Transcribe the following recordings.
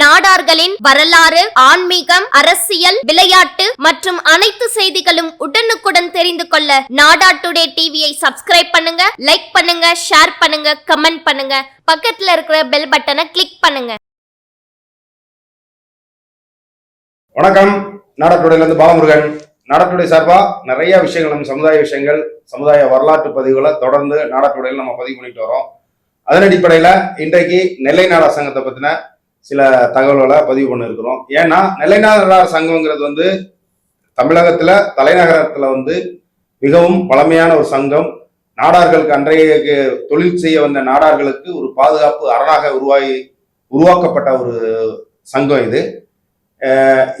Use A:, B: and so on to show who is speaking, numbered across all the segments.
A: நாடார்களின் வரலாறு ஆன்மீகம் அரசியல் விளையாட்டு மற்றும் அனைத்து செய்திகளும் உடனுக்குடன் தெரிந்து கொள்ள நாடா டுடே டிவியை சப்ஸ்கிரைப் பண்ணுங்க லைக் பண்ணுங்க ஷேர் பண்ணுங்க கமெண்ட் பண்ணுங்க. பக்கத்துல இருக்கிற பெல் பட்டனை கிளிக் பண்ணுங்க.
B: வணக்கம். நாடட்டுடையிலேருந்து பாலமுருகன். நாடட்டுடை சார்பா நிறைய விஷயங்கள் நம்ம சமுதாய விஷயங்கள் சமுதாய வரலாற்று பதிவுகளை தொடர்ந்து நாடட்டுடையில் நம்ம பதிவு பண்ணிட்டு வரோம். அதன் அடிப்படையில் இன்றைக்கு நெல்லை நாடா சங்கத்தை பற்றின சில தகவல்களை பதிவு பண்ணியிருக்கிறோம் ஏன்னா நெல்லை நாடா வந்து தமிழகத்தில் தலைநகரத்தில் வந்து மிகவும் பழமையான ஒரு சங்கம். நாடார்களுக்கு அன்றைய தொழில் செய்ய வந்த நாடார்களுக்கு ஒரு பாதுகாப்பு அரணாக உருவாகி உருவாக்கப்பட்ட ஒரு சங்கம் இது.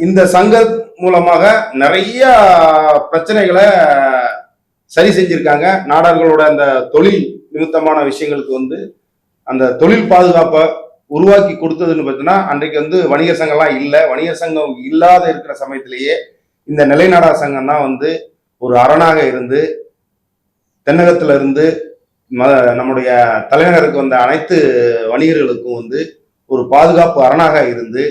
B: இந்த சங்க மூலமாக நிறைய பிரச்சனைகளை சரி செஞ்சிருக்காங்க. நாடார்களோட அந்த தொழில் நிமித்தமான விஷயங்களுக்கு வந்து அந்த தொழில் பாதுகாப்பை உருவாக்கி கொடுத்ததுன்னு பார்த்தீங்கன்னா அன்றைக்கு வந்து வணிகர் சங்கம்லாம் இல்லை. வணிகர் சங்கம் இல்லாத இருக்கிற சமயத்திலேயே இந்த நிலைநாடா சங்கம் தான் வந்து ஒரு அரணாக இருந்து தென்னகத்துல இருந்து ம நம்முடைய தலைநகருக்கு வந்த அனைத்து வணிகர்களுக்கும் வந்து ஒரு பாதுகாப்பு அரணாக இருந்து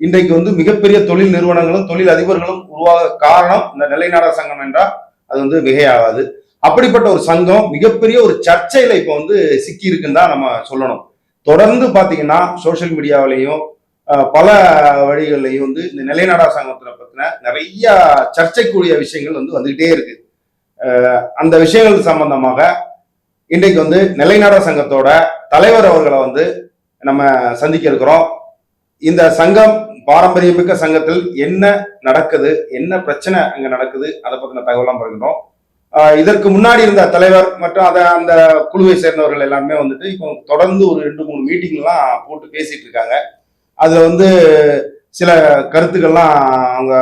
B: இன்றைக்கு வந்து மிகப்பெரிய தொழில் நிறுவனங்களும் தொழில் அதிபர்களும் உருவாக காரணம் இந்த நிலைநாடா சங்கம் என்றால் அது வந்து மிகையாகாது. அப்படிப்பட்ட ஒரு சங்கம் மிகப்பெரிய ஒரு சர்ச்சையில இப்போ வந்து சிக்கி இருக்குன்னு தான் நம்ம சொல்லணும். தொடர்ந்து பார்த்தீங்கன்னா சோஷியல் மீடியாவிலையும் பல வழிகள்லையும் வந்து இந்த நிலைநாடா சங்கத்தை பற்றின நிறைய சர்ச்சைக்குரிய விஷயங்கள் வந்து வந்துகிட்டே இருக்கு. அந்த விஷயங்கள் சம்பந்தமாக இன்றைக்கு வந்து நிலைநாடா சங்கத்தோட தலைவர் அவர்களை வந்து நம்ம சந்திக்க இருக்கிறோம். இந்த சங்கம் பாரம்பரியமிக்க சங்கத்தில் என்ன நடக்குது என்ன பிரச்சனை அங்கே நடக்குது அதை பற்றின தகவலாம் பார்க்கிறோம் இதற்கு முன்னாடி இருந்த தலைவர் மற்றும் அதை அந்த குழுவை சேர்ந்தவர்கள் எல்லாமே வந்துட்டு இப்போ தொடர்ந்து ஒரு ரெண்டு மூணு மீட்டிங்லாம் போட்டு பேசிட்டு இருக்காங்க. அதுல வந்து சில கருத்துக்கள்லாம் அவங்க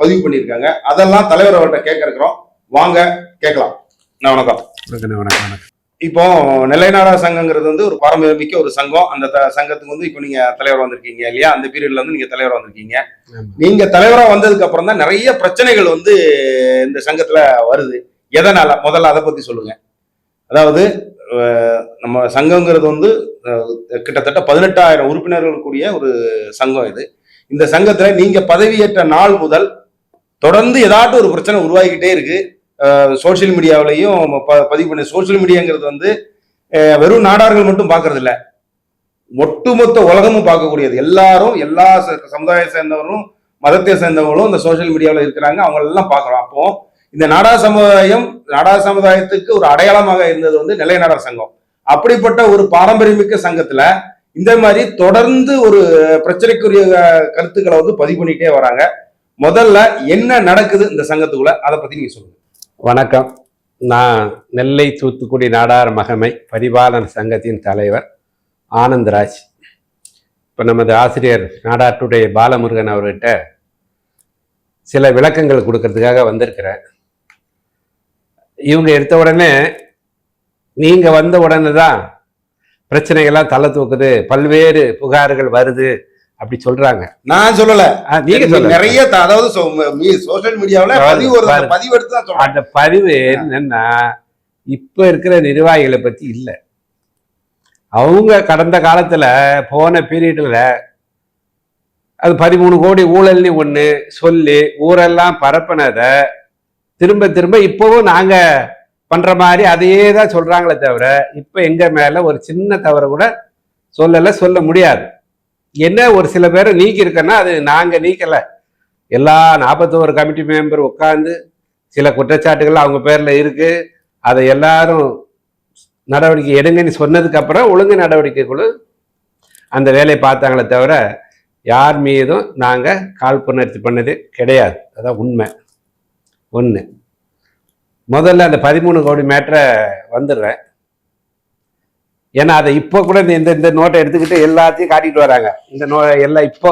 B: பதிவு பண்ணியிருக்காங்க. அதெல்லாம் தலைவர் அவர்கிட்ட கேட்க இருக்கிறோம். வாங்க கேட்கலாம். நான் வணக்கம்.
C: வணக்கம்
B: இப்போ நிலைநாடா சங்கங்கிறது வந்து ஒரு பாரம்பரியமிக்க ஒரு சங்கம். அந்த சங்கத்துக்கு வந்து இப்போ நீங்க தலைவர் வந்திருக்கீங்க இல்லையா? அந்த பீரியட்ல வந்து நீங்க தலைவர் வந்திருக்கீங்க. நீங்க தலைவரா வந்ததுக்கு அப்புறம் தான் நிறைய பிரச்சனைகள் வந்து இந்த சங்கத்துல வருது. எதனால? முதல்ல அதை பத்தி சொல்லுங்க. அதாவது நம்ம சங்கங்கிறது வந்து கிட்டத்தட்ட பதினெட்டாயிரம் உறுப்பினர்கள் கூடிய ஒரு சங்கம் இது. இந்த சங்கத்துல நீங்க பதவியேற்ற நாள் முதல் தொடர்ந்து ஏதாட்டும் ஒரு பிரச்சனை உருவாகிக்கிட்டே இருக்கு. சோஷியல் மீடியாவிலையும் ப- பதிவு பண்ணி சோஷியல் மீடியாங்கிறது வந்து வெறும் நாடார்கள் மட்டும் பார்க்கறது இல்ல ஒட்டுமொத்த உலகமும் பார்க்கக்கூடியது. எல்லாரும் எல்லா ச- சமுதாய சேர்ந்தவர்களும் மதத்தை சேர்ந்தவங்களும் இந்த சோஷியல் மீடியாவில் இருக்கிறாங்க. அவங்க எல்லாம் பார்க்குறோம். அப்போ இந்த நாடா சமுதாயம் நாடா சமுதாயத்துக்கு ஒரு அடையாளமாக இருந்தது வந்து நிலை சங்கம். அப்படிப்பட்ட ஒரு பாரம்பரியமிக்க சங்கத்துல இந்த மாதிரி தொடர்ந்து ஒரு பிரச்சனைக்குரிய கருத்துக்களை வந்து பதிவு பண்ணிட்டே வராங்க. முதல்ல என்ன நடக்குது இந்த சங்கத்துக்குள்ள? அதை பத்தி நீங்க சொல்லுங்க.
C: வணக்கம். நான் நெல்லை தூத்துக்குடி நாடார் மகமை பரிபாலன சங்கத்தின் தலைவர் ஆனந்தராஜ். இப்போ நமது ஆசிரியர் நாடாட்டுடைய பாலமுருகன் அவர்கிட்ட சில விளக்கங்கள் கொடுக்கறதுக்காக வந்திருக்கிறேன். இவங்க எடுத்த உடனே நீங்க வந்த உடனே தான் பிரச்சனைகள்லாம் தலை தூக்குது பல்வேறு புகார்கள் வருது அப்படி சொல்றாங்க.
B: நான் சொல்லல.
C: நீங்க
B: நிறைய அதாவது சோஷியல் மீடியாவுல பதிவு. பதிவு. எடுத்து தான்
C: அந்த பதிவு என்னன்னா இப்ப இருக்கிற நிர்வாகிகளை பத்தி இல்ல. அவங்க கடந்த காலத்துல போன பீரியட்ல அது பதிமூணு கோடி ஊழல்னு ஒண்ணு சொல்லி ஊரெல்லாம் பரப்புனத திரும்ப திரும்ப இப்போவும் நாங்க பண்ற மாதிரி அதையே தான் சொல்றாங்களே தவிர இப்ப எங்க மேல ஒரு சின்ன தவறு கூட சொல்லல சொல்ல முடியாது. என்ன ஒரு சில பேரை நீக்கி இருக்கன்னா அது நாங்க நீக்கல. எல்லா நாற்பத்தோரு கமிட்டி மெம்பர் உட்காந்து சில குற்றச்சாட்டுகள் அவங்க பேர்ல இருக்கு. அதை எல்லாரும் நடவடிக்கை எடுங்கன்னு சொன்னதுக்கு அப்புறம் ஒழுங்கு நடவடிக்கை குழு அந்த வேலையை பார்த்தாங்களே தவிர யார் மீதும் நாங்க காழ்ப்புணர்ச்சி பண்ணது கிடையாது. அதான் உண்மை. ஒன்று முதல்ல அந்த பதிமூணு கோடி மேட்டரை வந்துடுறேன். ஏன்னா அதை இப்போ கூட இந்த- இந்த இந்த நோட்டை எடுத்துக்கிட்டு எல்லாத்தையும் காட்டிட்டு வராங்க. இந்த நோ எல்லாம் இப்போ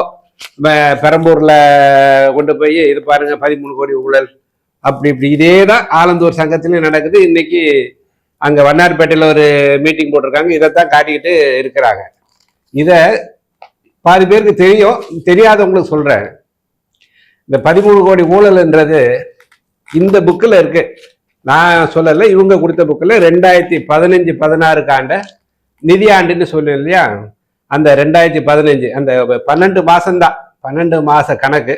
C: பெரம்பூரில் கொண்டு போய் இது பாருங்க பதிமூணு கோடி ஊழல் அப்படி இப்படி. இதே தான் ஆலந்தூர் சங்கத்திலையும் நடக்குது. இன்னைக்கு அங்கே வண்ணார்பேட்டையில் ஒரு மீட்டிங் போட்டிருக்காங்க. இதைத்தான் காட்டிக்கிட்டு இருக்கிறாங்க. இதை பாதி பேருக்கு தெரியும். தெரியாதவங்களுக்கு சொல்கிறேன் இந்த பதிமூணு கோடி ஊழல்ன்றது இந்த புக்கில் இருக்கு. நான் சொல்லலை இவங்க கொடுத்த புக்கில் ரெண்டாயிரத்தி பதினஞ்சு பதினாறு ஆண்ட நிதியாண்டுன்னு சொல்லு இல்லையா? அந்த ரெண்டாயிரத்தி பதினஞ்சு அந்த பன்னெண்டு மாதம்தான் பன்னெண்டு மாத கணக்கு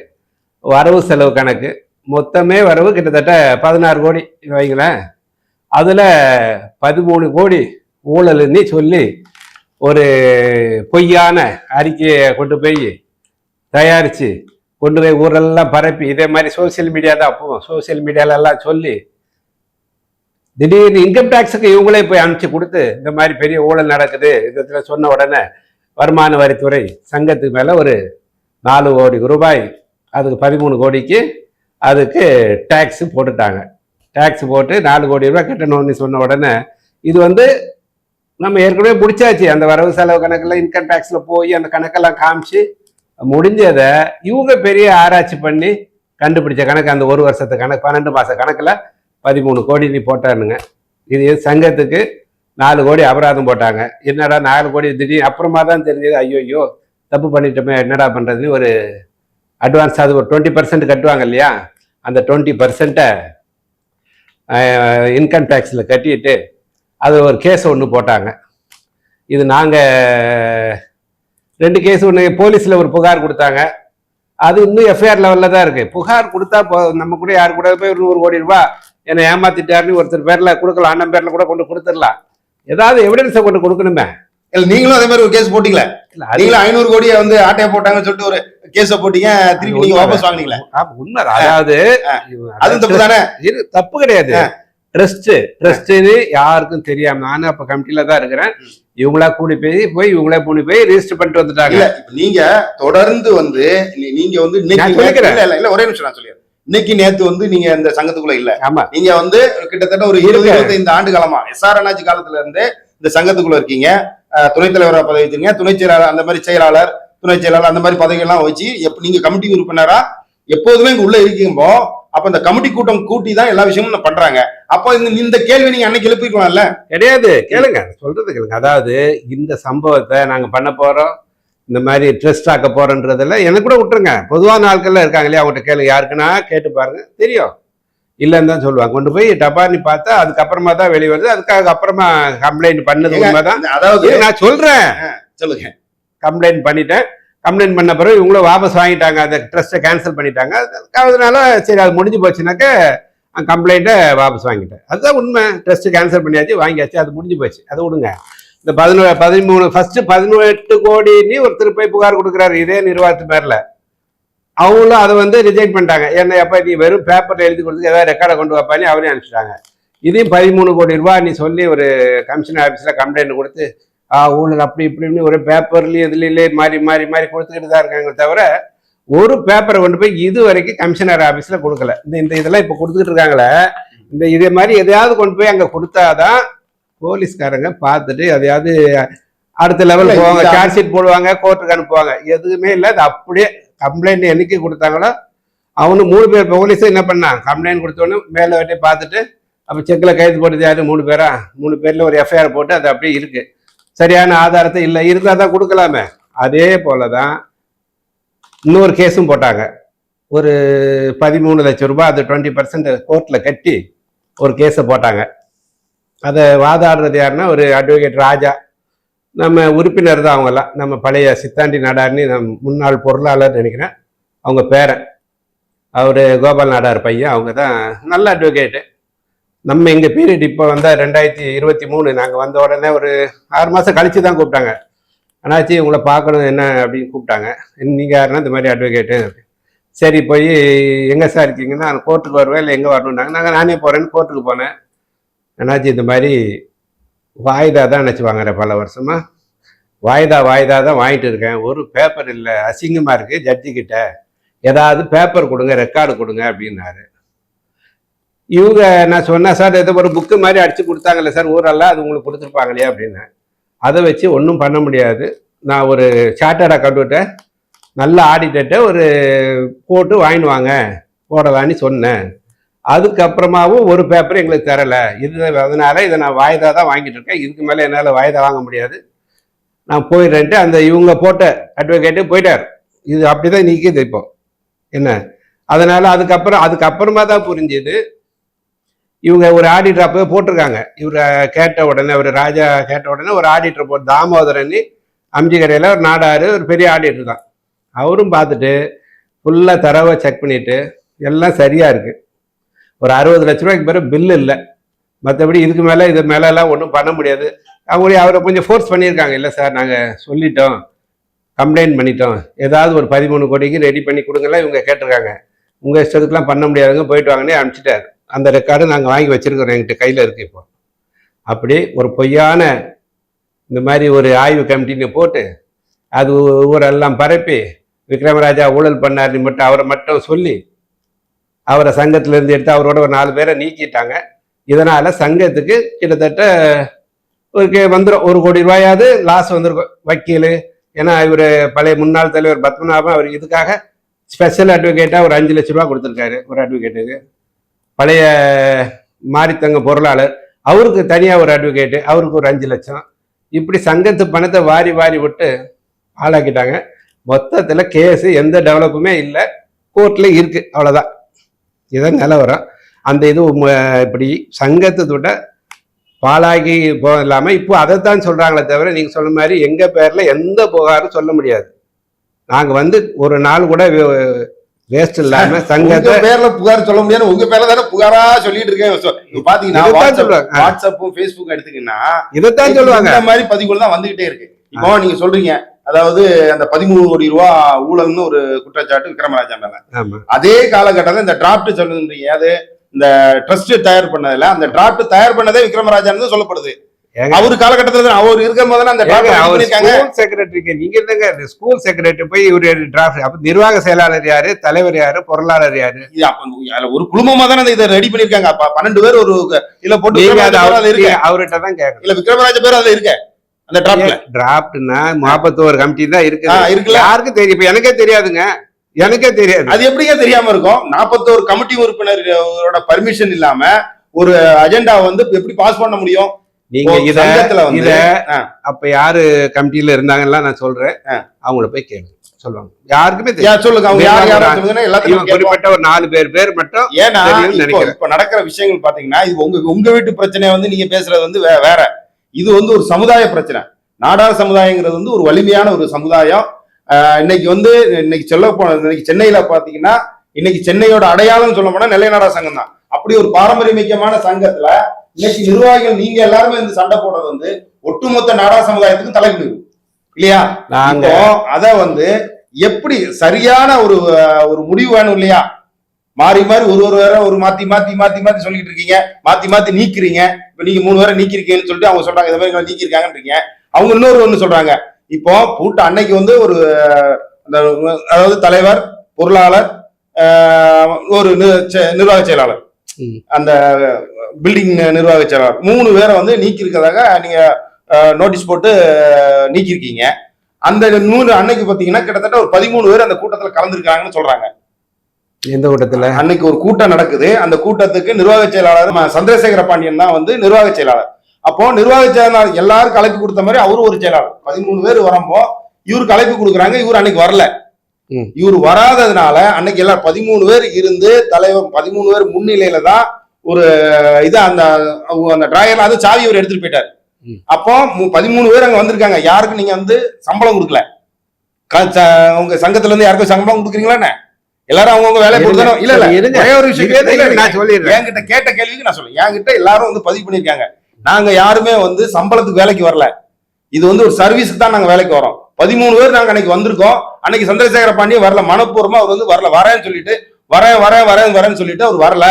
C: வரவு செலவு கணக்கு. மொத்தமே வரவு கிட்டத்தட்ட பதினாறு கோடி வைங்களேன். அதில் பதிமூணு கோடி ஊழல்னு சொல்லி ஒரு பொய்யான அறிக்கையை கொண்டு போய் தயாரித்து கொண்டு போய் ஊரெல்லாம் பரப்பி இதே மாதிரி சோசியல் மீடியா தான். அப்போ சோசியல் மீடியாலெல்லாம் சொல்லி திடீர்னு இன்கம் டேக்ஸுக்கு இவங்களே போய் அனுப்பிச்சு கொடுத்து இந்த மாதிரி பெரிய ஊழல் நடக்குது இதில் சொன்ன உடனே வருமான வரித்துறை சங்கத்துக்கு மேலே ஒரு நாலு கோடி ரூபாய் அதுக்கு பதிமூணு கோடிக்கு அதுக்கு டேக்ஸ் போட்டுட்டாங்க. டேக்ஸ் போட்டு நாலு கோடி ரூபாய் கட்டணும்னு சொன்ன உடனே இது வந்து நம்ம ஏற்கனவே முடிச்சாச்சு. அந்த வரவு செலவு கணக்கில் இன்கம் டேக்ஸில் போய் அந்த கணக்கெல்லாம் காமிச்சு முடிஞ்சதை இவங்க பெரிய ஆராய்ச்சி பண்ணி கண்டுபிடிச்ச கணக்கு அந்த ஒரு வருஷத்து கணக்கு பன்னெண்டு மாத கணக்கில் பதிமூணு கோடி நீ போட்டானுங்க. இது சங்கத்துக்கு நாலு கோடி அபராதம் போட்டாங்க. என்னடா நாலு கோடி திடீர்னு அப்புறமா தான் தெரிஞ்சது ஐயோ ஐயோ தப்பு பண்ணிட்டோமே என்னடா பண்ணுறதுன்னு ஒரு அட்வான்ஸ் அது ஒரு டுவெண்ட்டி பர்சன்ட் கட்டுவாங்க இல்லையா? அந்த டுவெண்ட்டி பர்சன்ட்டை இன்கம் டேக்ஸில் கட்டிட்டு அது ஒரு கேஸ் ஒன்று போட்டாங்க. இது நாங்கள் ரெண்டு கேஸ் ஒன்று போலீஸில் ஒரு புகார் கொடுத்தாங்க. அது இன்னும் எஃப்ஐஆர் லெவலில் தான் இருக்குது புகார் கொடுத்தா போ நம்ம கூட யார் கூட போய் ஒரு நூறு கோடி ரூபாய் என்னை ஏமாத்திட்டாருன்னு ஒருத்தர் பேரில் கொடுக்கலாம் அண்ணன் பேரில் கூட கொண்டு கொடுத்துடலாம். ஏதாவது எவிடன்ஸை கொண்டு கொடுக்கணுமே.
B: இல்ல நீங்களும் அதே மாதிரி ஒரு கேஸ் போட்டீங்களா? நீங்களும் ஐநூறு கோடியை வந்து ஆட்டையை போட்டாங்கன்னு சொல்லிட்டு ஒரு கேஸ போட்டீங்க திருப்பி நீங்க வாபஸ் வாங்குனீங்களா?
C: உண்மை. அதாவது
B: அது தப்பு தானே?
C: தப்பு கிடையாது. ட்ரஸ்ட் ட்ரஸ்ட்னு யாருக்கும் தெரியாம நானும் அப்ப கமிட்டில தான் இருக்கிறேன். இவங்களா கூடி போய் போய் இவங்களே கூடி போய் ரெஜிஸ்டர் பண்ணிட்டு வந்துட்டாங்க.
B: இல்ல இப்ப நீங்க தொடர்ந்து வந்து நீங்க வந்து இன்னைக்கு. இல்ல இல்ல ஒரே நிமிஷம் நான் சொல்லிடுறேன். இன்னைக்கு நேத்து வந்து நீங்க இந்த சங்கத்துக்குள்ள இல்ல.
C: ஆமா.
B: நீங்க வந்து கிட்டத்தட்ட ஒரு இருபது. இருபத்தைந்து ஆண்டு காலமா எஸ்ஆர் அண்ணாச்சி காலத்துல இருந்து இந்த சங்கத்துக்குள்ள இருக்கீங்க. அஹ், துணைத் தலைவரா பதவி வச்சிருக்கீங்க. துணை செயலாளர் அந்த மாதிரி செயலாளர் துணை செயலாளர் அந்த மாதிரி பதவி எல்லாம் வச்சு எப்ப நீங்க கமிட்டி உறுப்பினரா எப்போதுமே இங்க உள்ள இருக்கீங்கப்போ அப்ப இந்த கமிட்டி கூட்டம் கூட்டி தான் எல்லா விஷயமும் பண்றாங்க. அப்போ இந்த கேள்வி நீங்க அன்னைக்கு எழுப்பிக்கலாம்ல
C: கிடையாது. கேளுங்க. சொல்றது கேளுங்க. அதாவது இந்த சம்பவத்தை நாங்க பண்ண போறோம். இந்த மாதிரி ட்ரெஸ்ட் ஆக்க போறோன்றதுல எனக்கு கூட விட்டுருங்க. பொதுவான ஆட்கள்லாம் இருக்காங்க இல்லையா? அவங்ககிட்ட கேளுங்க யாருக்குன்னா கேட்டு பாருங்க. தெரியும். இல்லைன்னு தான் சொல்லுவாங்க. கொண்டு போய் டபார்னு பார்த்தா அதுக்கப்புறமா தான் வெளியே வருது. அதுக்காக அப்புறமா கம்ப்ளைண்ட் பண்ணது உண்மைதான்.
B: அதாவது
C: நான் சொல்றேன்.
B: சொல்லுங்க.
C: கம்ப்ளைண்ட் பண்ணிட்டேன். கம்ப்ளைண்ட் பண்ண பிறகு இவங்களும் வாபஸ் வாங்கிட்டாங்க. அந்த ட்ரஸ்ட்டை கேன்சல் பண்ணிட்டாங்க. அதனால சரி அது முடிஞ்சு போச்சுனாக்க கம்ப்ளைண்ட்டை வாபஸ் வாங்கிட்டேன். அதுதான் உண்மை. ட்ரஸ்ட்டு கேன்சல் பண்ணியாச்சு வாங்கியாச்சு அது முடிஞ்சு போச்சு. அதை விடுங்க. இந்த பதினோ பதிமூணு ஃபர்ஸ்ட் பதினெட்டு கோடின்னு ஒருத்தர் போய் புகார் கொடுக்குறாரு. இதே நிர்வாகத்து பேரில். அவங்களும் அதை வந்து ரிஜெக்ட் பண்ணிட்டாங்க. ஏன்னா எப்போ நீ வெறும் பேப்பரில் எழுதி கொடுத்து ஏதாவது ரெக்கார்டை கொண்டு வைப்பானே அவரையும் அனுப்பிச்சிட்டாங்க. இதையும் பதிமூணு கோடி ரூபா நீ சொல்லி ஒரு கமிஷன் ஆஃபீஸில் கம்ப்ளைண்ட் கொடுத்து ஊழல் அப்படி இப்படின்னு ஒரு பேப்பர்லயும் இதுலயே மாறி மாறி மாறி கொடுத்துக்கிட்டு தான் இருக்காங்க தவிர ஒரு பேப்பரை கொண்டு போய் இது வரைக்கும் கமிஷனர் ஆபீஸ்ல கொடுக்கல. இந்த இந்த இதெல்லாம் இப்ப கொடுத்துக்கிட்டு இருக்காங்களே இந்த இதே மாதிரி எதையாவது கொண்டு போய் அங்க கொடுத்தாதான் போலீஸ்காரங்க பார்த்துட்டு எதையாவது அடுத்த லெவல்
B: இல்ல,
C: போவாங்க. சார்ஜ் ஷீட் போடுவாங்க கோர்ட்டுக்கு அனுப்புவாங்க. எதுவுமே இல்லை அது அப்படியே கம்ப்ளைண்ட் என்னைக்கு கொடுத்தாங்களோ அவனு மூணு பேர் போலீஸும் என்ன பண்ணான் கம்ப்ளைண்ட் கொடுத்தோன்னு மேலே வெட்டி பார்த்துட்டு அப்போ செக்கில் கைது போட்டது யாரு? மூணு பேரா? மூணு பேர்ல ஒரு எஃப்ஐஆர் போட்டு அது அப்படியே இருக்கு. சரியான ஆதாரத்தை இல்லை இருந்தால் தான் கொடுக்கலாமே. அதே போல தான் இன்னொரு கேஸும் போட்டாங்க. ஒரு பதிமூணு லட்சம் ரூபாய் அது டுவெண்ட்டி பர்சன்ட் கோர்ட்டில் கட்டி ஒரு கேஸை போட்டாங்க. அதை வாதாடுறது யாருன்னா ஒரு அட்வொகேட் ராஜா. நம்ம உறுப்பினர் தான் அவங்கெல்லாம். நம்ம பழைய சித்தாண்டி நாடார்னு நம் முன்னாள் பொருளாளர் நினைக்கிறேன். அவங்க பேரன். அவர் கோபால் நாடார் பையன். அவங்க தான் நல்ல அட்வொகேட்டு நம்ம எங்கள் பீரியட் இப்போ வந்தால் ரெண்டாயிரத்தி இருபத்தி மூணு. நாங்கள் வந்த உடனே ஒரு ஆறு மாதம் கழிச்சு தான் கூப்பிட்டாங்க. அண்ணாச்சி உங்களை பார்க்கணும் என்ன அப்படின்னு கூப்பிட்டாங்க. நீங்கள் யாருன்னா இந்த மாதிரி அட்வொகேட்டு சரி போய் எங்கே சார் இருக்கீங்கன்னா நான் கோர்ட்டுக்கு வருவேன் இல்லை எங்கே வரணுன்னாங்க நாங்கள் நானே போகிறேன்னு கோர்ட்டுக்கு போனேன். அண்ணாச்சி இந்த மாதிரி வாய்தா தான் அணைச்சி வாங்குறேன் பல வருஷமாக வாய்தா வாய்தா தான் வாங்கிட்டு இருக்கேன். ஒரு பேப்பர் இல்லை. அசிங்கமாக இருக்குது ஜட்ஜிக்கிட்ட ஏதாவது பேப்பர் கொடுங்க ரெக்கார்டு கொடுங்க அப்படின்னாரு. இவங்க நான் சொன்னேன் சார் ஏதோ ஒரு புக்கு மாதிரி அடித்து கொடுத்தாங்கல்ல சார் ஊரெல்லாம் அது உங்களுக்கு கொடுத்துருப்பாங்களே அப்படின்னு. அதை வச்சு ஒன்றும் பண்ண முடியாது. நான் ஒரு சார்ட்டர்ட் அக்கௌண்ட்டை நல்ல ஆடிட்டர்கிட்ட ஒரு போட்டு வாங்கிடுவாங்க போடலான்னு சொன்னேன். அதுக்கப்புறமாவும் ஒரு பேப்பர் எங்களுக்கு தரலை. இது அதனால் இதை நான் வாய்தா தான் வாங்கிட்டு இருக்கேன். இதுக்கு மேலே என்னால் வாய்தா வாங்க முடியாது. நான் போயிடுறேன்ட்டு அந்த இவங்க போட்ட அட்வொகேட்டு போயிட்டார். இது அப்படி தான் நிற்கிது இப்போ. என்ன? அதனால் அதுக்கப்புறம் அதுக்கப்புறமா தான் புரிஞ்சுது. இவங்க ஒரு ஆடிட்டர் அப்பவே போட்டிருக்காங்க. இவரை கேட்ட உடனே அவர் ராஜா கேட்ட உடனே ஒரு ஆடிட்டர் போட்டு தாமோதரன் கடையில் ஒரு நாடாரு ஒரு பெரிய ஆடிட்டர் தான். அவரும் பார்த்துட்டு ஃபுல்லாக தரவை செக் பண்ணிட்டு எல்லாம் சரியாக இருக்குது ஒரு அறுபது லட்ச ரூபாய்க்கு பிறகு பில் இல்லை. மற்றபடி இதுக்கு மேலே இது மேலெல்லாம் ஒன்றும் பண்ண முடியாது. அவங்களே அவரை கொஞ்சம் ஃபோர்ஸ் பண்ணியிருக்காங்க. இல்லை சார் நாங்கள் சொல்லிட்டோம். கம்ப்ளைண்ட் பண்ணிட்டோம். ஏதாவது ஒரு பதிமூணு கோடிக்கு ரெடி பண்ணி கொடுங்கலாம் இவங்க கேட்டிருக்காங்க. உங்கள் இஷ்டத்துக்குலாம் பண்ண முடியாதுங்க போயிட்டு வாங்கன்னு அனுப்பிச்சிட்டாரு. அந்த ரெக்கார்டு நாங்கள் வாங்கி வச்சுருக்கிறோம் எங்கிட்ட கையில் இருக்குது இப்போ. அப்படி ஒரு பொய்யான இந்த மாதிரி ஒரு ஆய்வு கமிட்டின்னு போட்டு அது ஊரெல்லாம் பரப்பி விக்ரமராஜா ஊழல் பண்ணார் மட்டும் அவரை மட்டும் சொல்லி அவரை சங்கத்திலேருந்து எடுத்து அவரோட ஒரு நாலு பேரை நீக்கிட்டாங்க. இதனால் சங்கத்துக்கு கிட்டத்தட்ட ஒரு கே- ஒரு கோடி ரூபாயாவது லாஸ் வந்திருக்கும் வக்கீல். ஏன்னா இவர் பழைய முன்னாள் தலைவர் பத்மநாபன் அவர் இதுக்காக ஸ்பெஷல் அட்வொகேட்டாக ஒரு அஞ்சு லட்ச ரூபா கொடுத்துருக்காரு ஒரு அட்வொகேட்டுக்கு பழைய மாரித்தங்க பொருளாளர் அவருக்கு தனியாக ஒரு அட்வொகேட்டு அவருக்கு ஒரு அஞ்சு லட்சம். இப்படி சங்கத்து பணத்தை வாரி வாரி விட்டு ஆளாக்கிட்டாங்க. மொத்தத்தில் கேஸு எந்த டெவலப்புமே இல்லை. கோர்ட்டில் இருக்குது அவ்வளோதான் இதான் நிலவரம் அந்த இது இப்படி சங்கத்தோட பாலாகி போக இல்லாமல் இப்போ அதைத்தான் சொல்கிறாங்களே தவிர நீங்கள் சொன்ன மாதிரி எங்கள் பேரில் எந்த புகாரும் சொல்ல முடியாது. நாங்கள் வந்து ஒரு நாள் கூட வேஸ்ட் இல்லாமல்
B: உங்க
C: சங்கத்தை
B: பேர்ல புகார் சொல்ல முடியாது. உங்க பேர்ல தானே புகாரா சொல்லிட்டு இருக்கேன். பாத்தீங்கன்னா. வாட்ஸ்அப்பும் ஃபேஸ்புக் எடுத்தீங்கன்னா
C: இதைத்தான் சொல்லுவாங்க.
B: இந்த மாதிரி பதிவுகள் தான் வந்துகிட்டே இருக்கு. இப்போ நீங்க சொல்றீங்க அதாவது அந்த பதிமூணு கோடி ரூபா ஊழல்னு ஒரு குற்றச்சாட்டு விக்ரமராஜா மேல. அதே காலகட்டத்தில் இந்த டிராப்ட் சொல்லுன்றீங்க அது இந்த ட்ரஸ்ட் தயார் பண்ணதுல அந்த டிராப்ட் தயார் பண்ணதே விக்ரமராஜான்னு தான் சொல்லப்படுது. அவர் காலகட்டத்துல அவர் இருக்கும் போது அந்த
C: அவர் ஸ்கூல் செக்ரட்டரிக்கு நீங்க என்னங்க ஸ்கூல் செக்ரட்டரி போய் இவரு டிராஃப்ட் அப்ப நிர்வாக செயலாளர் யாரு தலைவர் யாரு பொருளாளர் யாரு?
B: ஒரு குழுமமா தானே இதை ரெடி பண்ணிருக்காங்க அப்ப பன்னெண்டு பேர் ஒரு இதுல போட்டு இருக்கு.
C: அவர்கிட்ட தான் கேட்கணும்
B: இல்ல விக்ரமராஜ பேர் அதுல இருக்கு. அந்த டிராப்ட்ல
C: டிராப்ட்னா நாற்பத்தோரு கமிட்டி தான்
B: ஆ,
C: இருக்குது
B: இருக்குல்ல?
C: யாருக்கும் தெரியும்? இப்ப எனக்கே தெரியாதுங்க. எனக்கே தெரியாது.
B: அது எப்படிங்க தெரியாம இருக்கும்? நாற்பத்தோரு கமிட்டி உறுப்பினரோட பர்மிஷன் இல்லாம ஒரு அஜெண்டா வந்து எப்படி பாஸ் பண்ண முடியும்?
C: நீங்க இத இத. அப்ப யாரு கமிட்டியில இருந்தாங்கன்னா நான் சொல்றேன். அவங்கள போய் கேளுங்க சொல்லுவாங்க. யாருக்குமே
B: சொல்லுங்க. அவங்க யார் சொல்லுங்கன்னா எல்லாத்தையும்.
C: குறிப்பிட்ட ஒரு நாலு பேர் பேர் மட்டும்
B: ஏன்னா
C: நினைக்கிறேன்.
B: இப்ப நடக்கிற விஷயங்கள் பாத்தீங்கன்னா இது உங்க உங்க வீட்டு பிரச்சனையை வந்து நீங்க பேசுறது வந்து வேற. இது வந்து ஒரு சமுதாய பிரச்சனை. நாடார் சமுதாயங்கிறது வந்து ஒரு வலிமையான ஒரு சமுதாயம். இன்னைக்கு வந்து இன்னைக்கு சொல்ல போன இன்னைக்கு சென்னையில பாத்தீங்கன்னா இன்னைக்கு சென்னையோட அடையாளம் சொல்ல போனா நெல்லை நாடார் சங்கம் தான். அப்படி ஒரு பாரம்பரியமிக்கமான சங்கத்துல இன்னைக்கு நிர்வாகிகள் நீங்க எல்லாருமே இந்த சண்டை போடுறது வந்து ஒட்டுமொத்த நாடார் சமுதாயத்துக்கும் தலைகுனிவு இல்லையா?
C: நாங்க
B: அத வந்து எப்படி சரியான ஒரு ஒரு முடிவு வேணும் இல்லையா? மாறி மாறி ஒரு ஒரு வேற ஒரு மாத்தி மாத்தி மாத்தி மாத்தி சொல்லிட்டு இருக்கீங்க. மாத்தி மாத்தி நீக்கிறீங்க. இப்ப நீங்க மூணு பேரை நீக்கிருக்கீங்கன்னு சொல்லிட்டு அவங்க சொல்றாங்க இந்த மாதிரி நீக்கிருக்காங்கன்றீங்க அவங்க இன்னொரு ஒண்ணு சொல்றாங்க. இப்போ கூட்ட அன்னைக்கு வந்து ஒரு அதாவது தலைவர் பொருளாளர் ஒரு நிர்வாக செயலாளர். அந்த பில்டிங் நிர்வாக செயலாளர் மூணு பேரை வந்து நீக்கிருக்கிறதாக நீங்க நோட்டீஸ் போட்டு அஹ், நீக்கிருக்கீங்க அந்த நூறு அன்னைக்கு பாத்தீங்கன்னா கிட்டத்தட்ட ஒரு பதிமூணு பேர் அந்த கூட்டத்துல கலந்துருக்காங்கன்னு சொல்றாங்க.
C: எந்த கூட்டத்துல?
B: அன்னைக்கு ஒரு கூட்டம் நடக்குது. அந்த கூட்டத்துக்கு நிர்வாக செயலாளர் சந்திரசேகர பாண்டியன் தான் வந்து நிர்வாக செயலாளர். அப்போ நிர்வாக செயலாளர் எல்லாருக்கும் அழைப்பு கொடுத்த மாதிரி அவரும் ஒரு செயலாளர். பதிமூணு பேர் வரப்போ இவருக்கு அழைப்பு கொடுக்குறாங்க. இவர் அன்னைக்கு வரல. இவர் வராததுனால அன்னைக்கு எல்லாரும் பதிமூணு பேர் இருந்து தலைவர் பதிமூணு பேர் முன்னிலையில தான் ஒரு இது அந்த அந்த டிராயர்ல அது சாவி இவர் எடுத்துட்டு போயிட்டாரு. அப்போ பதிமூணு பேர் அங்க வந்திருக்காங்க. யாருக்கும் நீங்க வந்து சம்பளம் கொடுக்கல. உங்க சங்கத்துல இருந்து யாருக்கும் சம்பளம் கொடுக்குறீங்களா என்ன? எல்லாரும் அவங்கவுங்க வேலையை
C: இருங்க.
B: கொடுத்தாலும் இல்ல இல்ல.
C: இருங்க.
B: ஒரே விஷயம்
C: நான் சொல்லிடுறேன்.
B: என்கிட்ட கேட்ட கேள்விக்கு நான் சொல்றேன். என்கிட்ட எல்லாரும் வந்து பதிவு பண்ணிருக்காங்க நாங்க யாருமே வந்து சம்பளத்துக்கு வேலைக்கு வரல. இது வந்து ஒரு சர்வீஸ்க்கு தான் நாங்க வேலைக்கு வரோம். பதிமூணு பேர் நாங்க அன்னைக்கு வந்திருக்கோம். அன்னைக்கு சந்திரசேகர பாண்டிய வரல. மனப்பூர்வமா அவர் வந்து வரல. வரேன்னு சொல்லிட்டு வரேன் வரேன் வரேன் வரேன்னு சொல்லிட்டு அவர் வரல.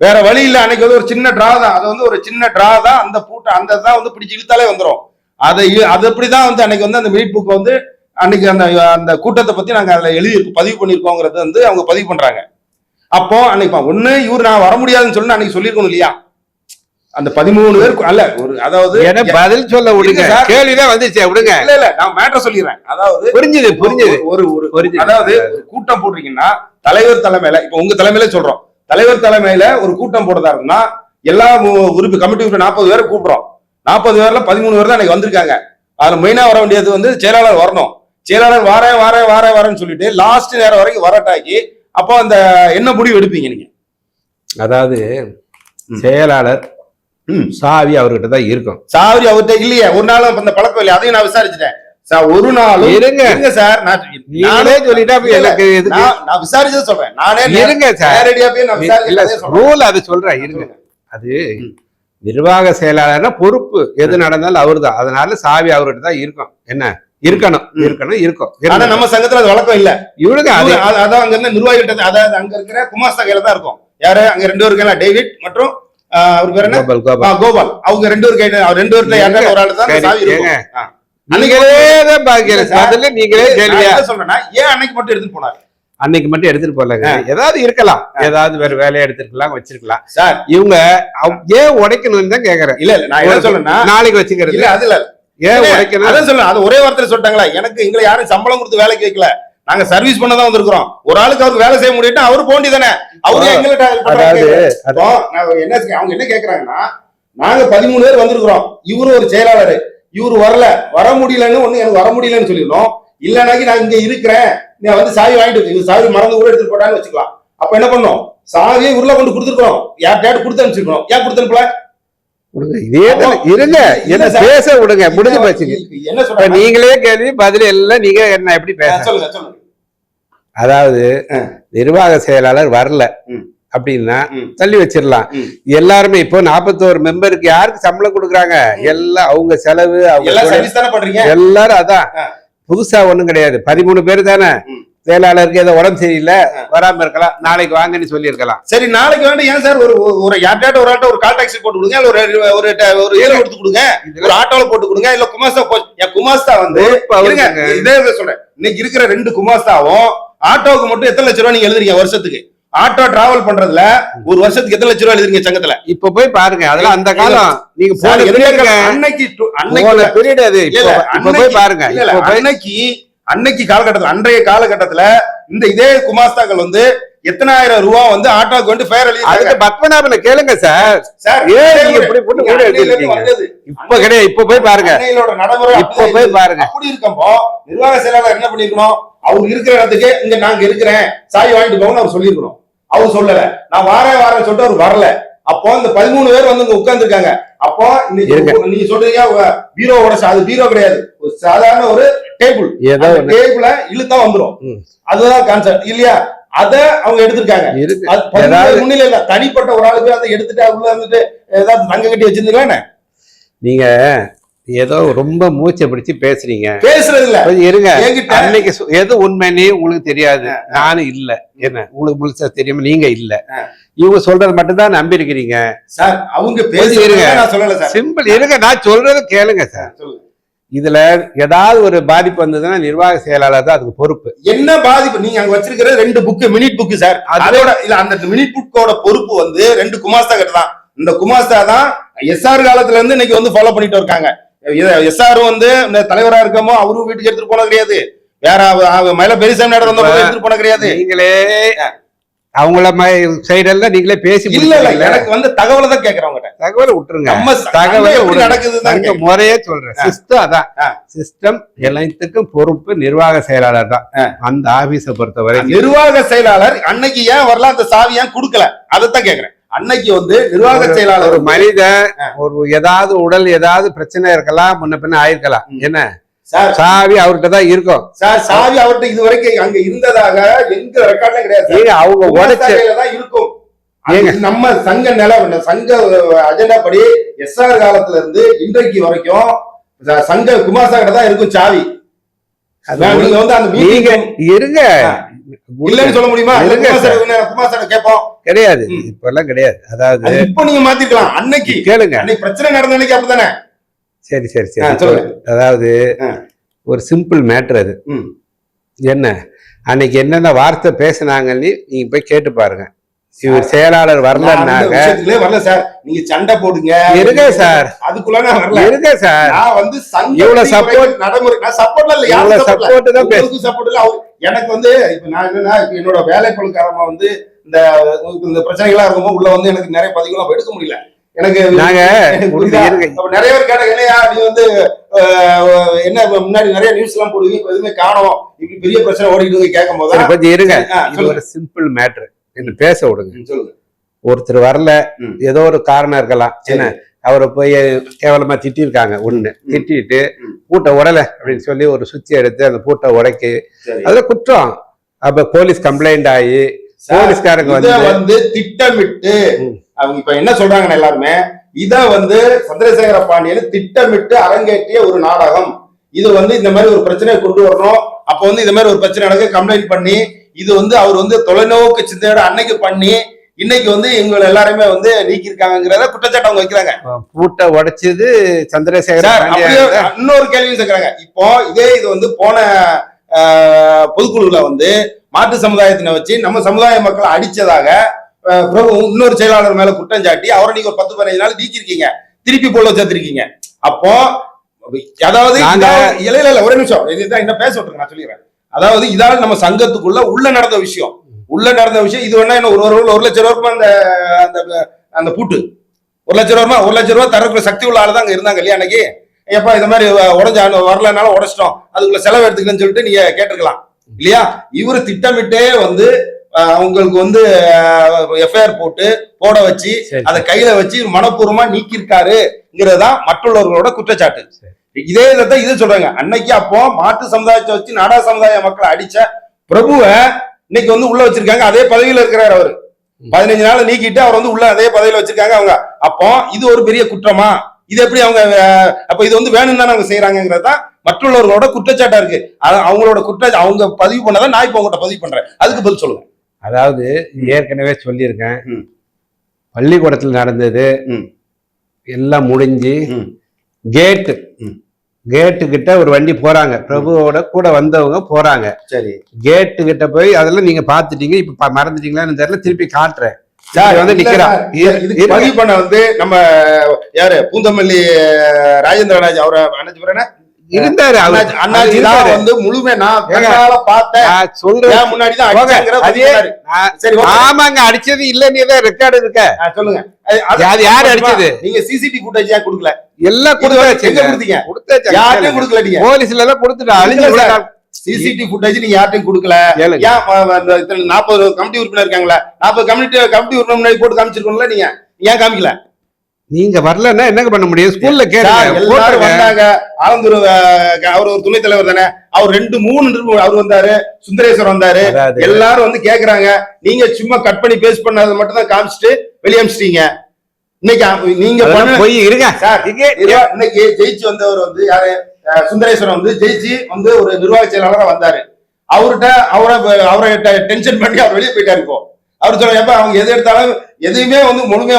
B: வேற வழி இல்லை. அன்னைக்கு வந்து ஒரு சின்ன டிரா தான். அது வந்து ஒரு சின்ன டிரா தான். அந்த பூட்டை அந்த தான் வந்து பிடிச்சு இழுத்தாலே வந்துடும் அதை அது அப்படிதான் வந்து அன்னைக்கு வந்து அந்த மீட் புக் வந்து அன்னைக்கு அந்த அந்த கூட்டத்தை பத்தி நாங்க அதுல எழுதி பதிவு பண்ணிருக்கோங்கிறது வந்து அவங்க பதிவு பண்றாங்க. அப்போ அன்னைக்கு பா- ஒண்ணு இவர் நான் வர முடியாதுன்னு சொல்லி அன்னைக்கு சொல்லியிருக்கணும் இல்லையா? அந்த பதிமூணு பேருக்கு அல்ல ஒரு அதாவது
C: என பதில் சொல்ல விடுங்க. கேள்விதான் வந்துச்சு விடுங்க
B: இல்ல இல்ல நான் மேட்டர் சொல்லிடுறேன் அதாவது
C: புரிஞ்சுது புரிஞ்சுது
B: ஒரு ஒரு. அதாவது ஒரு கூட்டம் போடுறீங்கன்னா தலைவர் தலைமையில இப்ப உங்க தலைமையில சொல்றோம் தலைவர் தலைமையில ஒரு கூட்டம் போடுறதா இருக்குன்னா எல்லா உறுப்பு கமிட்டி நாற்பது பேரை கூப்பிடுறோம் நாற்பது பேர்ல பதிமூணு பேர் தான் இன்னைக்கு வந்திருக்காங்க அதுல மெயினா வர வேண்டியது வந்து செயலாளர் வரணும் செயலாளர் வாரேன் வாரேன் வாரேன் வரேன்னு சொல்லிட்டு லாஸ்ட் நேரம் வரைக்கும் வரட்டாக்கி அப்போ அந்த என்ன முடிவு எடுப்பீங்க நீங்க
C: அதாவது. செயலாளர். சாவி அவர்கிட்ட தான் இருக்கும்.
B: சாவரி அவர்கிட்ட இல்லையே. ஒரு நாளும் அந்த பழக்கம் இல்லையா. அதையும் நான் விசாரிச்சுட்டேன். சார் ஒரு நாளும்
C: இருங்க.
B: இருங்க சார். நான்
C: சொல்லிட்டா எனக்கு
B: நான் விசாரிச்சதை சொல்றேன். நானே
C: இருங்க சார்.
B: நேரடியா போய் நான்
C: இல்ல ரூல் அது சொல்றேன். இருங்க. அது. நிர்வாக செயலாளர்னா பொறுப்பு. எது நடந்தாலும் அவர்தான். அதனால சாவி அவர்கிட்ட தான் இருக்கும். என்ன? இருக்கணும். இருக்கணும் இருக்கும்.
B: ஆனா. நம்ம சங்கத்துல அது வழக்கம் இல்ல.
C: இவனுக்கு அது
B: அது- அதான் அங்க இருந்த நிர்வாகிகிட்ட அதாவது அங்க இருக்கிற குமாஸ்தா கையில தான் இருக்கும். யாரு? அங்க ரெண்டு பேரும் டேவிட் மற்றும் அவர் பேர் என்ன?
C: கோபால்
B: அவங்க ரெண்டு கையில அவர் ரெண்டு பேர்ல யாராவது ஒரு ஆளு தான் சாவி இருக்கும்.
C: நீங்களே
B: சார்.
C: பதில நீங்களே கேள்வியா?
B: சொல்றேன்னா ஏன் அன்னைக்கு மட்டும் எடுத்துட்டு போனாரு?
C: அன்னைக்கு மட்டும் எடுத்துட்டு போலங்க ஏதாவது இருக்கலாம். ஏதாவது வேற வேலையை எடுத்துருக்கலாம் வச்சிருக்கலாம்.
B: சார்.
C: இவங்க ஏன் உடைக்கணும்னு தான் கேக்குறேன்.
B: இல்ல இல்ல நான் என்ன சொல்றேன்னா
C: நாளைக்கு வச்சுக்கிறது.
B: இல்ல அது இல்ல.
C: ஏன் உடைக்கணும்?
B: அதான் சொல்றேன் அது ஒரே வார்த்தையில சொல்லிட்டாங்களா? எனக்கு எங்களை யாரும் சம்பளம் கொடுத்து வேலைக்கு வைக்கல. நாங்க சர்வீஸ் பண்ண தான் வந்திருக்கிறோம். ஒரு ஆளுக்கு அவருக்கு வேலை செய்ய முடியும் அவரு போண்டி தானே. அவரு நான் என்ன அவங்க என்ன கேக்குறாங்கன்னா நாங்க பதிமூணு பேர் வந்திருக்கிறோம். இவரு ஒரு செயலாளர். இவரு வரல. வர முடியலன்னு ஒண்ணு எனக்கு வர முடியலன்னு சொல்லிடணும். இல்லைனாக்கி நான் இங்க இருக்கிறேன். நீ வந்து சாவி வாங்கிட்டு இவர் சாவி மறந்து கூட எடுத்துட்டு போட்டான்னு வச்சுக்கலாம். அப்ப என்ன பண்ணோம் சாவியை உருளை கொண்டு கொடுத்துருக்கோம் யார்கிட்டயாவது கொடுத்து அனுப்பிச்சிருக்கணும். ஏன் கொடுத்து அனுப்பல
C: இருங்க. என்ன. பேச விடுங்க. முடிஞ்சு
B: சொல்றாங்க?
C: நீங்களே கேள்வி பதில் எல்லாம் நீங்க என்ன எப்படி பேச
B: சொல்லுங்க சொல்லுங்க.
C: அதாவது. நிர்வாக செயலாளர் வரல. அப்படின்னா. தள்ளி வச்சிடலாம். எல்லாருமே இப்போ நாற்பத்தோரு மெம்பருக்கு யாருக்கு சம்பளம் கொடுக்குறாங்க? எல்லாம் அவங்க செலவு அவங்க எல்லாரும் அதான். புதுசா ஒண்ணும் கிடையாது. பதிமூணு பேர் தானே. செயலாளருக்கு ஏதோ உடம்பு சரியில்லை வராம இருக்கலாம். நாளைக்கு வாங்கன்னு சொல்லியிருக்கலாம்.
B: சரி நாளைக்கு வேண்டாம் ஏன் சார் ஒரு ஒரு- யார்ட்டாட்ட ஒரு ஆட்டோ ஒரு கால் டாக்ஸி போட்டு கொடுங்க? ஒரு ஒரு ஒரு ஏழு எடுத்து கொடுங்க? ஒரு ஆட்டோல போட்டு கொடுங்க? இல்ல குமாஸ்தா போ குமாஸ்தா வந்து இதை சொல்றேன். இன்னைக்கு இருக்கிற ரெண்டு குமாஸ்தாவும் ஆட்டோவுக்கு மட்டும் எத்தனை லட்ச ரூபா நீங்க எழுதுறீங்க வருஷத்துக்கு? ஆட்டோ டிராவல் பண்றதுல ஒரு வருஷத்துக்கு எத்தனை லட்ச ரூபா எழுதுறீங்க சங்கத்துல?
C: இப்ப போய் பாருங்க அதெல்லாம் அந்த காலம். நீங்க.
B: அன்னைக்கு
C: அது. இப்ப போய்
B: அன்னைக்கு-
C: பாருங்க.
B: அன்னைக்கு அன்னைக்கு காலகட்டத்துல அன்றைய காலகட்டத்துல இந்த இதே குமாஸ்தாக்கள் வந்து எத்தனாயிரம் ரூபா வந்து ஆட்டோக்கு வந்து ஃபேர் எழுதி
C: அதுக்கு பத்மநாபனை கேளுங்க சார்.
B: சார்
C: ஏன் நீங்க இப்படி போட்டு வீடு. இப்ப கிடையாது இப்ப போய் பாருங்க.
B: நடைமுறை
C: இப்ப போய். பாருங்க.
B: அப்படி இருக்கப்போ நிர்வாக செயலாளர் என்ன பண்ணிருக்கணும் அவர் இருக்கிற இடத்துக்கு இங்க நாங்க இருக்கிறேன். சாய் வாங்கிட்டு போங்கன்னு அவர் சொல்லியிருக்கணும். அவர் சொல்லல. நான் வாரேன் வாரேன் சொல்லிட்டு அவர் வரல. அப்போ இந்த பதிமூணு பேர் வந்து இங்க உட்கார்ந்து இருக்காங்க அப்போ. நீங்க சொல்றீங்க பீரோவோட அது பீரோ கிடையாது. ஒரு சாதாரண ஒரு டேபிள். அந்த டேபிள இழுத்தா வந்துரும்.
C: ம்.
B: அதுதான் கான்செப்ட் இல்லையா? அத அவங்க எடுத்திருக்காங்க. முன்னிலை இல்ல. தனிப்பட்ட ஒரு ஆளுக்கு அதை எடுத்துட்டு உள்ள வந்துட்டு ஏதாவது தங்க கட்டி வச்சிருந்தீங்களா
C: நீங்க ஏதோ ரொம்ப மூச்சை பிடிச்சு பேசுறீங்க.
B: பேசுறது இல்ல
C: கொஞ்சம் இருங்க. அன்னைக்கு எது உண்மைன்னு உங்களுக்கு தெரியாது. நானும் இல்ல. என்ன? உங்களுக்கு முழுசா தெரியுமா நீங்க இல்ல. இவங்க சொல்றது மட்டும் தான் நம்பி இருக்கிறீங்க.
B: சார் அவங்க
C: இருங்க.
B: பேசுறீங்க நான் சொல்லல சார்.
C: சிம்பிள் இருங்க. நான் சொல்றது கேளுங்க சார். இதுல ஏதாவது ஒரு பாதிப்பு வந்ததுன்னா நிர்வாக செயலாளர் தான் அதுக்கு பொறுப்பு.
B: என்ன பாதிப்பு? நீங்க அங்க வச்சிருக்கிற ரெண்டு புக் மினிட் புக் சார்.
C: அது-
B: அதோட இல்ல அந்த மினிட் புக்கோட பொறுப்பு வந்து ரெண்டு குமாஸ்தா கிட்ட தான். இந்த குமாஸ்தா தான் எஸ்ஆர் காலத்துல இருந்து இன்னைக்கு வந்து ஃபாலோ பண்ணிட்டு இருக்காங்க. எஸ்ஆர் வந்து இந்த தலைவரா இருக்கமோ அவரும் வீட்டுக்கு எடுத்துட்டு போனது கிடையாது. வேற மயில பெரியசாமி நாடு வந்த எடுத்துட்டு போனது கிடையாது.
C: நீங்களே அவங்கள சைடெல்லாம் நீங்களே பேசி
B: இல்ல இல்ல. எனக்கு வந்து தகவலை தான் கேக்குறேன் உங்ககிட்ட.
C: தகவலை விட்டுருங்க.
B: நம்ம
C: தகவலை.
B: நடக்குது
C: முறையே சொல்றேன். சிஸ்டம் அதான். சிஸ்டம் எல்லாத்துக்கும் பொறுப்பு நிர்வாக செயலாளர் தான். அந்த ஆபீஸ பொறுத்த வரைக்கும்
B: நிர்வாக செயலாளர் அன்னைக்கு ஏன் வரல அந்த சாவி ஏன் கொடுக்கல? அதைத்தான் கேக்குறேன். அன்னைக்கு வந்து நிர்வாக செயலாளர்
C: ஒரு
B: ஆ.
C: ஒரு ஏதாவது உடல் ஏதாவது பிரச்சனை இருக்கலாம் முன்ன பின்ன ஆயிருக்கலாம். என்ன
B: சார்
C: சாவி அவர்கிட்ட தான் இருக்கும்
B: சார் சாவி அவர்கிட்ட இது வரைக்கும் அங்க இருந்ததாக எங்க ரெக்கார்ட்ல கிடையாது சார்.
C: அவங்க உடைச்ச
B: குமாஸ்தாகையில தான் இருக்கும். நம்ம சங்க நில சங்க அஜெண்டா படி எஸ்ஆர் காலத்துல இருந்து இன்றைக்கு வரைக்கும் சங்க குமாஸ்தா கிட்ட தான் இருக்கும் சாவி நீங்க வந்து அந்த
C: இருங்க.
B: இல்லன்னு சொல்ல முடியுமா? கேட்போம்.
C: கிடையாது. இப்ப எல்லாம் கிடையாது. அதாவது
B: அது இப்ப நீங்க மாத்திருக்கலாம். அன்னைக்கு.
C: கேளுங்க.
B: அன்னைக்கு பிரச்சனை நடந்த அன்னைக்கு அப்படிதானே
C: சரி சரி சரி. அதாவது. ஒரு சிம்பிள் மேட்ரு அது. என்ன? அன்னைக்கு என்னென்ன வார்த்தை பேசுனாங்கன்னு நீங்க போய் கேட்டு பாருங்க. இவர் செயலாளர் வரலன்னாங்க
B: வரல சார். நீங்க சண்டை போடுங்க.
C: இருங்க சார்.
B: அதுக்குள்ள நான் வரல.
C: இருங்க சார்.
B: நான் வந்து
C: இவ்வளவு support-
B: நடைமுறை நான் சப்போர்ட்ல இல்ல
C: இவ்வளவு
B: சப்போர்ட்
C: தான்
B: உங்களுக்கு சப்போர்ட் இல்ல. எனக்கு வந்து இப்ப நான் என்னன்னா இப்ப என்னோட வேலை பழு காரணமா வந்து இந்த இந்த பிரச்சனைகளா இருக்கும்போது உள்ள வந்து எனக்கு நிறைய பதிவுகள் எடுக்க முடியல. எனக்கு
C: நாங்க
B: நிறைய பேர் கேட்டாங்க நீ வந்து என்ன முன்னாடி நிறைய நியூஸ் எல்லாம் போடுவீங்க எதுவுமே காணோம். இப்படி பெரிய பிரச்சனை ஓடிட்டு கேட்கும் போது
C: கொஞ்சம் இருங்க. இது. ஒரு சிம்பிள் மேட்ரு என்ன பேச விடுங்க. ஒருத்தர் வரல. ஏதோ ஒரு காரணம் இருக்கலாம். என்ன அவரை போய் கேவலமா திட்டிருக்காங்க ஒண்ணு. திட்டிட்டு. பூட்டை உடல அப்படின்னு சொல்லி ஒரு சுத்தி எடுத்து அந்த பூட்டை உடைக்கு. அதுல குற்றம். அப்ப போலீஸ் கம்ப்ளைண்ட் ஆகி போலீஸ்காரங்க வந்து
B: திட்டமிட்டு. அவங்க இப்ப என்ன சொல்றாங்கன்னா எல்லாருமே இத வந்து சந்திரசேகர பாண்டியன் திட்டமிட்டு அரங்கேற்றிய ஒரு நாடகம். இது வந்து இந்த மாதிரி ஒரு பிரச்சனையை கொண்டு வரணும். அப்ப வந்து இந்த மாதிரி ஒரு பிரச்சனை நடக்க கம்ப்ளைண்ட் பண்ணி இது வந்து அவர் வந்து தொலைநோக்கு சிந்தையோட அன்னைக்கு பண்ணி இன்னைக்கு வந்து இவங்க எல்லாருமே வந்து நீக்கியிருக்காங்கிறத குற்றச்சாட்டு அவங்க வைக்கிறாங்க.
C: பூட்டை உடைச்சது சந்திரசேகர
B: இன்னொரு கேள்வி கேட்கறாங்க இப்போ இதே இது வந்து போன பொதுக்குழுல வந்து மாற்று சமுதாயத்தினை வச்சு நம்ம சமுதாய மக்களை அடிச்சதாக இன்னொரு செயலாளர் மேல குற்றம் சாட்டி அவரை நீங்க ஒரு பத்து பதினஞ்சு நாள் நீக்கிருக்கீங்க திருப்பி போல சேர்த்திருக்கீங்க. அப்போ அதாவது இல்ல இல்ல ஒரே நிமிஷம். இதுதான் என்ன பேச விட்டுருங்க நான் சொல்லிடுறேன். அதாவது இதால நம்ம சங்கத்துக்குள்ள உள்ள நடந்த விஷயம். உள்ள நடந்த விஷயம் இது வேணா என்ன ஒரு ஒரு ஒரு லட்சம் ரூபாய் அந்த அந்த அந்த பூட்டு? ஒரு லட்சம் ரூபா ஒரு லட்சம் ரூபாய் தரக்குள்ள சக்தி உள்ள ஆளு தான் அங்க இருந்தாங்க இல்லையா அன்னைக்கு? எப்பா இந்த மாதிரி உடஞ்ச வரலனாலும் உடைச்சிட்டோம். அதுக்குள்ள செலவு எடுத்துக்கலன்னு சொல்லிட்டு நீங்க கேட்டிருக்கலாம். இல்லையா? இவரு திட்டமிட்டே வந்து அவங்களுக்கு வந்து எஃப்ஐஆர் போட்டு போட வச்சு. அதை கையில வச்சு மனப்பூர்வமா நீக்கியிருக்காருங்கிறதுதான் மற்றவர்களோட குற்றச்சாட்டு. இதே இதை இது சொல்றாங்க அன்னைக்கு அப்போ மாட்டு சமுதாயத்தை வச்சு நாடா சமுதாய மக்களை அடிச்ச பிரபுவை இன்னைக்கு வந்து உள்ள வச்சிருக்காங்க அதே பதவியில இருக்கிறார் அவரு பதினஞ்சு நாள் நீக்கிட்டு அவர் வந்து உள்ள அதே பதவியில வச்சிருக்காங்க அவங்க அப்போ இது ஒரு பெரிய குற்றமா இது எப்படி அவங்க அப்ப இது வந்து வேணும்னு தானே அவங்க செய்யறாங்கிறது தான் மற்றவர்களோட குற்றச்சாட்டா இருக்கு அவங்களோட குற்ற அவங்க பதிவு பண்ணதான் நான் இப்போ உங்கள்கிட்ட பதிவு பண்றேன் அதுக்கு பதில் சொல்லுங்க
C: அதாவது ஏற்கனவே சொல்லியிருக்கேன். பள்ளிக்கூடத்தில் நடந்தது. எல்லாம் முடிஞ்சு. கேட்டு. கேட்டு கிட்ட ஒரு வண்டி போறாங்க. பிரபுவோட கூட வந்தவங்க போறாங்க.
B: சரி.
C: கேட்டு கிட்ட போய் அதெல்லாம் நீங்க பாத்துட்டீங்க இப்ப மறந்துட்டீங்களான்னு தெரியல. திருப்பி காட்டுறேன். வந்து நிக்கிறான்.
B: பதிவு பண்ண வந்து நம்ம யாரு? பூந்தமல்லி அஹ், ராஜேந்திர அண்ணாஜி அவரை என்ன
C: இருந்தாரு
B: தான்
C: இருந்தாரு.
B: வந்து முழுமை நான் பார்த்தேன்
C: சொல்றேன்
B: முன்னாடி தான்
C: அதே-
B: சரி.
C: ஆமாங்க அடிச்சது இல்லன்னு ஏதோ ரெக்கார்டு இருக்க
B: சொல்லுங்க. அது-
C: யாரு அடிச்சது?
B: நீங்க சிசிடிவி ஃபுட்டேஜ் ஏன் கொடுக்கல?
C: எல்லாம் கொடுத்தாச்சு. கொடுத்தாச்சு
B: யார்ட்டையும் கொடுக்கல நீங்க.
C: போலீஸ்ல எல்லாம் கொடுத்துட்டு அழிஞ்சு.
B: சிசிடிவி ஃபுட்டேஜ் நீங்க யார்ட்டையும் கொடுக்கல. ஏன் நாற்பது கமிட்டி உறுப்பினர் இருக்காங்களா நாற்பது கமிட்டி கமிட்டி உறுப்பினர் போட்டு காமிச்சிருக்கோம்ல நீங்க ஏன் காமிக்கல?
C: நீங்க வரலன்னா என்னங்க பண்ண முடியும்? ஸ்கூல்ல
B: எல்லாரும். வந்தாங்க. ஆலந்தூர் அவர் ஒரு துணைத் தலைவர் தானே? அவர் ரெண்டு மூணு அவர் வந்தாரு சுந்தரேஸ்வர் வந்தாரு. எல்லாரும் வந்து கேக்குறாங்க. நீங்க சும்மா கட் பண்ணி பேஸ்ட் பண்ணதை மட்டும் தான் காமிச்சிட்டு வெளியே அமிச்சிட்டீங்க. இன்னைக்கு நீங்க
C: போய் இருங்க.
B: சார் இன்னைக்கு ஜெயிச்சு வந்தவர் வந்து யாரு? சுந்தரேஸ்வரன் வந்து ஜெயிச்சு வந்து ஒரு நிர்வாக செயலாளரா வந்தாரு. அவர்கிட்ட அவரை அவரை டென்ஷன் பண்ணி அவர் வெளியே போயிட்டாரு இப்போ. அவர் சொல்ல எப்ப அவங்க எது எடுத்தாலும் எதையுமே வந்து முழுமையா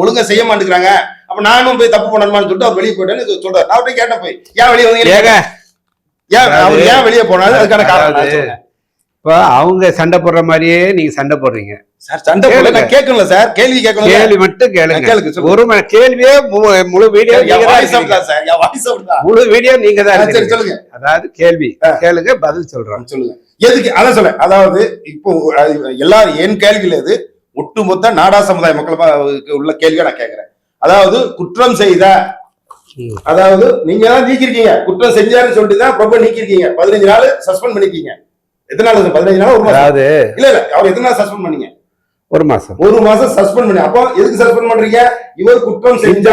B: ஒழுங்கா செய்ய மாட்டேங்கிறாங்க. அப்ப நானும் போய் தப்பு பண்ணணுமான்னு சொல்லிட்டு அவர் வெளியே போயிட்டேன்னு சொல்றாரு. நான் அவர்கிட்ட கேட்டேன் போய். ஏன் வெளியே
C: ஏங்க?
B: ஏன் அவர் ஏன் வெளியே போனாரு? அதுக்கான காரணம்.
C: இப்ப அவங்க சண்டை போடுற மாதிரியே நீங்க சண்டை போடுறீங்க.
B: சார் சண்டை போட நான் கேட்கல சார். கேள்வி கேட்கணும்
C: கேள்வி மட்டும் கேளுங்க. ஒரு கேள்வியே முழு வீடியோ முழு வீடியோ நீங்க தான்.
B: சொல்லுங்க.
C: அதாவது கேள்வி. கேளுங்க பதில் சொல்றோம்.
B: சொல்லுங்க. எதுக்கு? அதான் சொல்ல அதாவது இப்போ எல்லாரும் என் கேள்வியில இது ஒட்டுமொத்த நாடா சமுதாய மக்களுக்கு உள்ள கேள்வியை நான் கேட்கிறேன். அதாவது குற்றம் செய்த. அதாவது நீங்க தான் நீக்கிருக்கீங்க குற்றம் செஞ்சாருன்னு சொல்லிட்டு தான் பிரபு நீக்கிருக்கீங்க பதினஞ்சு நாள் சஸ்பெண்ட் பண்ணிருக்கீங்க எத்தனை நாள் பதினஞ்சு நாள் ஒரு மாசம்?
C: அதாவது
B: இல்ல இல்ல. அவர் எத்தனை நாள் சஸ்பெண்ட் பண்ணீங்க?
C: ஒரு மாசம்.
B: ஒரு மாசம் சஸ்பெண்ட் பண்ணி அப்போ எதுக்கு சஸ்பெண்ட் பண்றீங்க? இவர் குற்றம்
C: செஞ்ச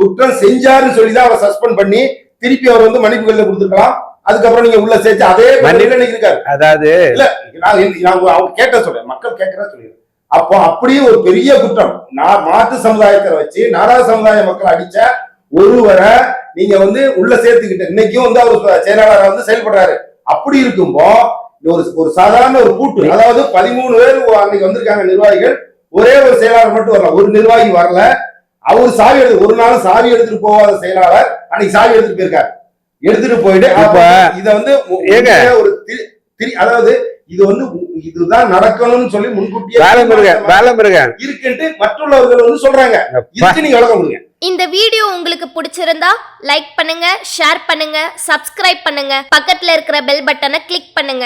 B: குற்றம் செஞ்சாருன்னு சொல்லி தான் அவரை சஸ்பெண்ட் பண்ணி திருப்பி அவர் வந்து மன்னிப்பு கடிதம் கொடுத்துருக்கலாம். அதுக்கப்புறம் நீங்க உள்ள சேர்த்து அதே இன்னைக்கு இருக்காரு
C: அதாவது
B: நான் என்ன- நான் அவங்க கேட்ட சொல்றேன். மக்கள் கேட்கறதா சொல்லிடுறேன். அப்போ அப்படியே ஒரு பெரிய குற்றம். நான் மாற்று சமுதாயத்தை வச்சு நாடா சமுதாய மக்கள் அடிச்ச ஒருவரை நீங்க வந்து உள்ள சேர்த்துக்கிட்ட இன்னைக்கும் வந்து அவர் செயலாளராக வந்து செயல்படுறாரு. அப்படி இருக்கும்போ ஒரு ஒரு சாதாரண ஒரு கூட்டு அதாவது பதிமூணு பேர் அன்னைக்கு வந்திருக்காங்க நிர்வாகிகள் ஒரே ஒரு செயலாளர் மட்டும் வரல ஒரு நிர்வாகி வரல. அவர் சாவி எடுத்து ஒரு நாள் சாவி எடுத்துட்டு போகாத செயலாளர் அன்னைக்கு சாவி எடுத்துட்டு போயிருக்காரு. எடுத்துட்டு போயிட்டு அப்ப
C: இப்ப
B: இத வந்து ஒரு அதாவது இது வந்து இதுதான் நடக்கணும்னு சொல்லி முன்கூட்டியே இருக்குன்ட்டு மற்றவர்கள் வந்து சொல்றாங்க. இதுக்கு நீங்க விளக்கம் கொடுங்க.
A: இந்த வீடியோ உங்களுக்கு பிடிச்சிருந்தா லைக் பண்ணுங்க ஷேர் பண்ணுங்க சப்ஸ்கிரைப் பண்ணுங்க. பக்கத்துல இருக்கிற பெல் பட்டனை கிளிக் பண்ணுங்க.